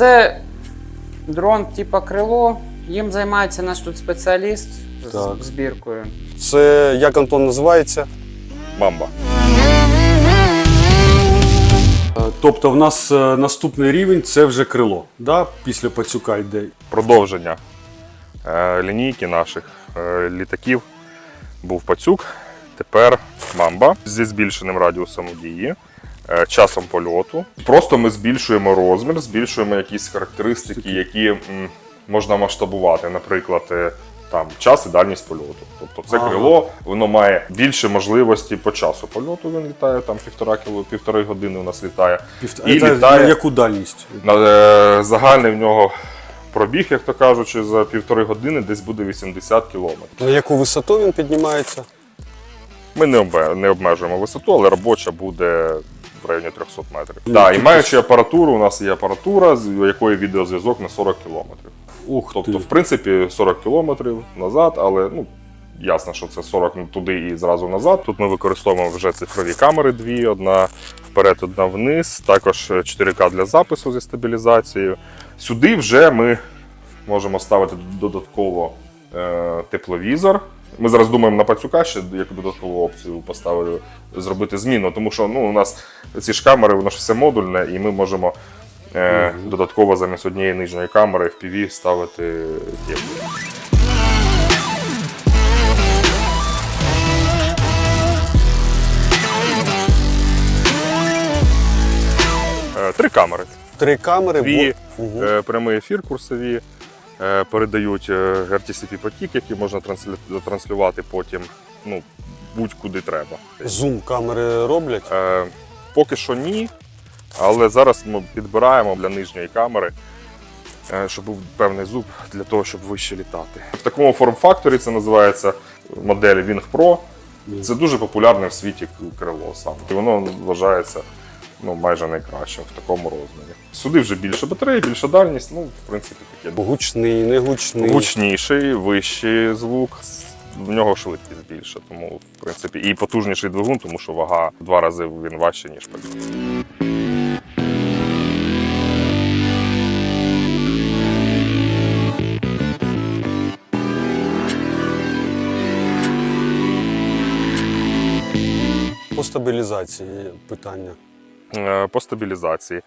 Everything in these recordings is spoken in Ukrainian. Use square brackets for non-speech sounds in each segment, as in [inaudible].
Це дрон типа крило. Їм займається наш тут спеціаліст Так. з збіркою. Це як Антон називається? Мамба. Тобто в нас е, наступний рівень це вже крило. Да? Після пацюка йде. Продовження е, лінійки наших е, літаків був пацюк. Тепер мамба зі збільшеним радіусом дії, е, часом польоту. Просто ми збільшуємо розмір, збільшуємо якісь характеристики, які можна масштабувати. Наприклад, е, там час і дальність польоту. Тобто це Ага. крило, воно має більше можливості по часу польоту. Він літає там півтора кіло, півтори години у нас літає. Півт- І Це літає- На яку дальність? На, е, загальний в нього пробіг, як то кажучи, за півтори години десь буде 80 кілометрів. На яку висоту він піднімається? Ми не обмежуємо висоту, але робоча буде в районі 300 метрів. Так, і маючи апаратуру, у нас є апаратура, з якої відеозв'язок на 40 кілометрів. Ух Тобто, ти. в принципі, 40 кілометрів назад, але ну. Ясно, що це 40 туди і зразу назад. Тут ми використовуємо вже цифрові камери дві: одна вперед, одна вниз. Також 4К для запису зі стабілізацією. Сюди вже ми можемо ставити додатково е, тепловізор. Ми зараз думаємо на пацюка ще як додаткову опцію поставити, зробити зміну, тому що ну, у нас ці ж камери, воно ж все модульне, і ми можемо е, додатково замість однієї нижньої камери в PV ставити тепло. Е, Три камери. Три камери. Дві бо- Мгм. е, прямий ефір курсові передають е, RTCP потік, який можна транслю- затранслювати потім ну, будь-куди треба. Зум камери роблять. Е, поки що ні, але зараз ми підбираємо для нижньої камери, е, щоб був певний зуб для того, щоб вище літати. В такому форм-факторі це називається модель Wing Pro. Це дуже популярне в світі крило саме. І воно вважається ну, майже найкращим в такому розмірі. Сюди вже більше батареї, більша дальність, ну, в принципі, таке. Гучний, не гучний. Гучніший, вищий звук, в нього швидкість більша, тому в принципі і потужніший двигун, тому що вага в два рази він важче, ніж пацюк. По стабілізації питання. Е, По стабілізації.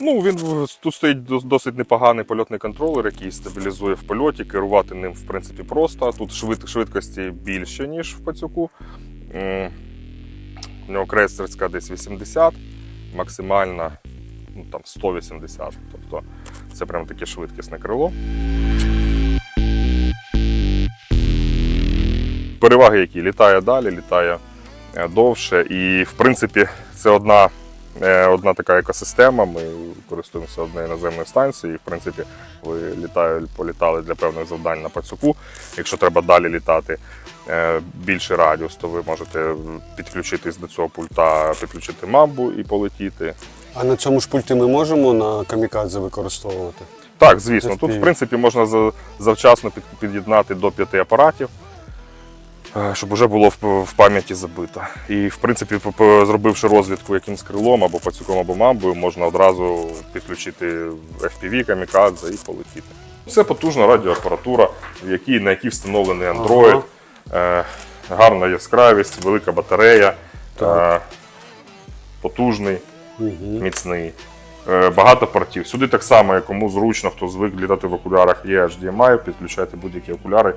Ну, він тут стоїть досить непоганий польотний контролер, який стабілізує в польоті. Керувати ним, в принципі, просто. Тут швид, швидкості більше, ніж в пацюку. У нього крейсерська десь 80, максимальна ну, там 180. Тобто це прям таке швидкісне крило. Переваги, які літає далі, літає е, довше. І, в принципі, це одна, е, одна така екосистема. Ми користуємося однією наземною станцією. І, в принципі, ви літаю, політали для певних завдань на пацюку. Якщо треба далі літати е, більший радіус, то ви можете підключитись до цього пульта, підключити мамбу і полетіти. А на цьому ж пульті ми можемо на камікадзе використовувати? Так, звісно, тут в принципі можна за- завчасно під- під'єднати до п'яти апаратів, е, щоб вже було в, пам'яті забито. І в принципі, зробивши розвідку якимсь крилом або пацюком, або мамбою, можна одразу підключити FPV, камікадзе і полетіти. Це потужна радіоапаратура, в якій, на якій встановлений Android, е, гарна яскравість, велика батарея, е, потужний міцний. Е, Багато портів. Сюди так само, кому зручно, хто звик літати в окулярах, є HDMI, підключайте будь-які окуляри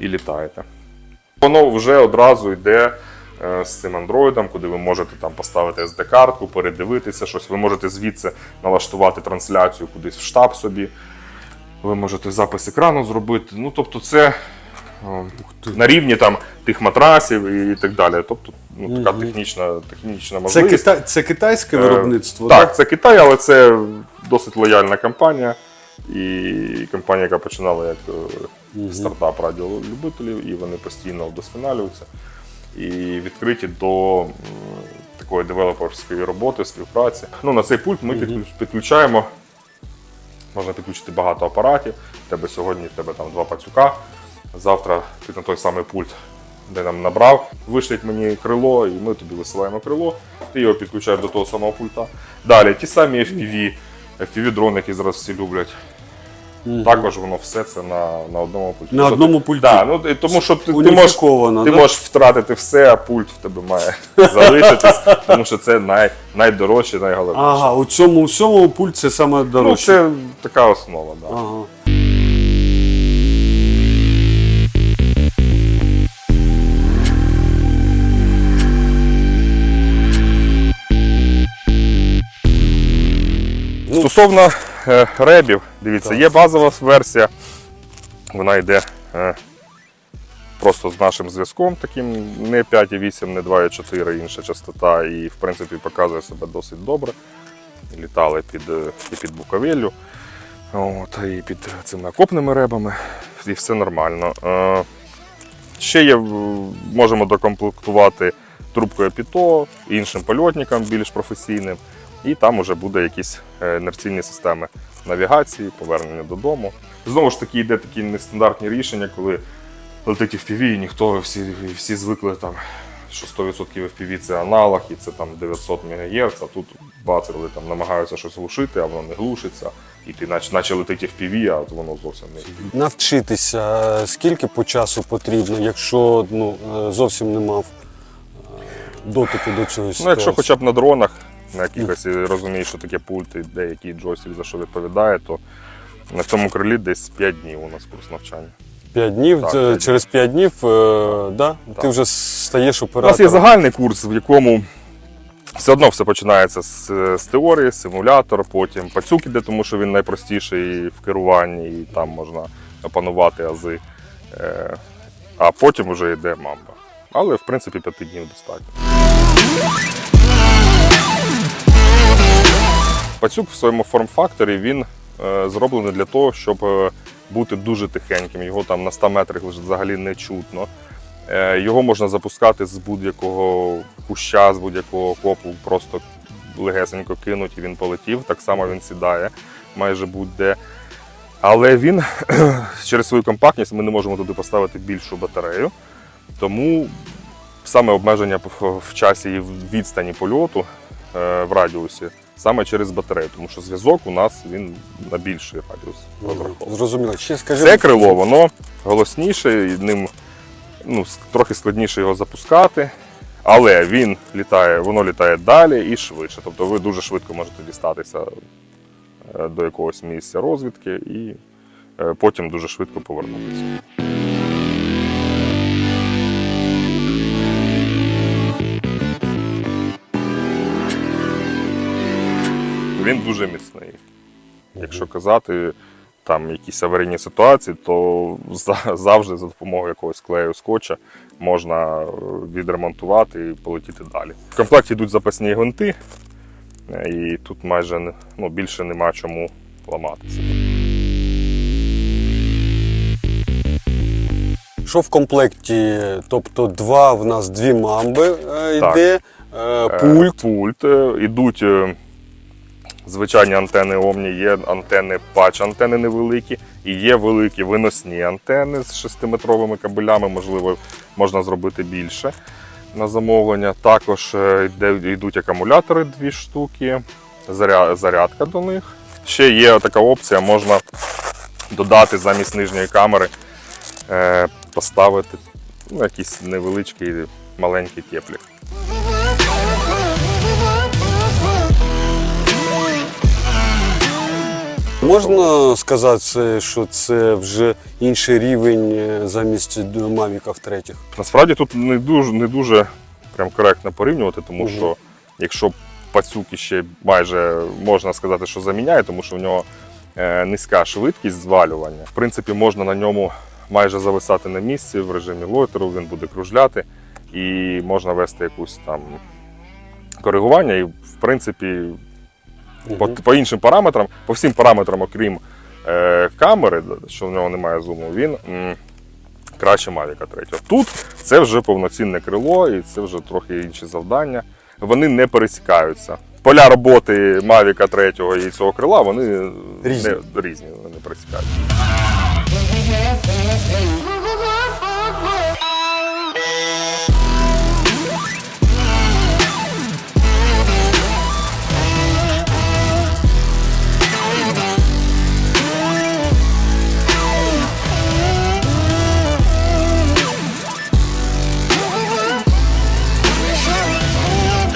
і літаєте. Воно вже одразу йде е, з цим андроїдом, куди ви можете там поставити SD-картку, передивитися щось. Ви можете звідси налаштувати трансляцію кудись в штаб собі. Ви можете запис екрану зробити. Ну, тобто, це е, на рівні там тих матрасів і так далі. Тобто, ну, така технічна, технічна Це, кита... це китайське Е, виробництво? Так, це Китай, але це досить лояльна компанія. І компанія, яка починала як е, стартап радіолюбителів, і вони постійно вдосконалюються і відкриті до такої девелоперської роботи, співпраці. Ну, на цей пульт ми підключ- підключаємо. Можна підключити багато апаратів. В тебе сьогодні в тебе там два пацюка. Завтра ти на той самий пульт, де нам набрав, вишліть мені крило, і ми тобі висилаємо крило, ти його підключаєш до того самого пульта. Далі ті самі FPV FPV-дрон, який зараз всі люблять. Також воно все це на, на одному пульті. На одному пульті. Да, ну, тому що ти, ти, можеш, ти да? можеш втратити все, а пульт в тебе має [laughs] залишитись, тому що це най, найдорожче, найголовніше. Ага, у цьому всьому пульт це саме ну, це така основа, да. Ага. Стосовно е, ребів, дивіться, є базова версія, вона йде е, просто з нашим зв'язком, таким не 5,8, не 2,4 інша частота, і в принципі показує себе досить добре. Літали під, е, і під Буковеллю, от, і під цими окопними ребами, і все нормально. Е, ще є, можемо докомплектувати трубкою ПІТО, іншим польотникам більш професійним. І там вже буде якісь е, інерційні системи навігації, повернення додому. Знову ж таки, йде такі нестандартні рішення, коли летить FPV, і ніхто всі, всі звикли там, що 100% FPV це аналог, і це там 900 МГц, а тут бац, коли там намагаються щось глушити, а воно не глушиться. І ти наче, наче летить FPV, а от воно зовсім не Навчитися, е, скільки по часу потрібно, якщо ну, е, зовсім не мав дотику до цього Ну, якщо хоча б на дронах, на якихось і розумієш, що таке пульт і деякий джойстик за що відповідає, то на цьому крилі десь 5 днів у нас курс навчання. 5 днів, Так, це- п'ять днів. через 5 днів е, да, ти вже стаєш У нас є загальний курс, в якому все одно все починається з, з теорії, симулятор, потім пацюк іде, тому що він найпростіший в керуванні, і там можна опанувати ази. Е, а потім вже йде мамба. Але в принципі п'яти днів достатньо. Пацюк в своєму форм-факторі він е, зроблений для того, щоб е, бути дуже тихеньким. Його там на 100 метрах взагалі не чутно. Е, Його можна запускати з будь-якого куща, з будь-якого копу, просто легесенько кинуть і він полетів. Так само він сідає майже будь-де. Але він [clears throat] через свою компактність ми не можемо туди поставити більшу батарею. Тому саме обмеження в- часі і в відстані польоту в радіусі саме через батарею, тому що зв'язок у нас він на більший радіус розрахований. Зрозуміло. Ще скажи, Це крило, воно голосніше, і ним ну, трохи складніше його запускати, але він літає, воно літає далі і швидше. Тобто ви дуже швидко можете дістатися е, до якогось місця розвідки і е, потім дуже швидко повернутися. Він дуже міцний. Якщо казати там якісь аварійні ситуації, то за- завжди за допомогою якогось клею скотча можна е, відремонтувати і полетіти далі. В комплекті йдуть запасні гвинти, е, і тут майже ну, більше нема чому ламатися. що в комплекті? Тобто два в нас дві мамби е, йде, пульт. Пульт. Ідуть звичайні антени Omni, є антени патч, антени невеликі, і є великі виносні антени з 6-метровими кабелями, можливо, можна зробити більше на замовлення. Також е, йдуть акумулятори дві штуки, зарядка до них. Ще є така опція, можна додати замість нижньої камери, е, поставити ну, якийсь невеличкий маленький теплік. Можна сказати, що це вже інший рівень е, замість мавіків третіх. Насправді тут не дуже, не дуже прям коректно порівнювати, тому Мгм. що якщо пацюк ще майже можна сказати, що заміняє, тому що в нього е, низька швидкість звалювання. В принципі, можна на ньому майже зависати на місці в режимі лойтеру, він буде кружляти і можна вести якусь там коригування. І в принципі, по, по іншим параметрам, по всім параметрам, окрім е, камери, що в нього немає зуму, він м, краще Mavic 3. Тут це вже повноцінне крило і це вже трохи інші завдання. Вони не пересікаються. Поля роботи Mavic 3 і цього крила вони Різні. Не, різні, вони не пересікаються.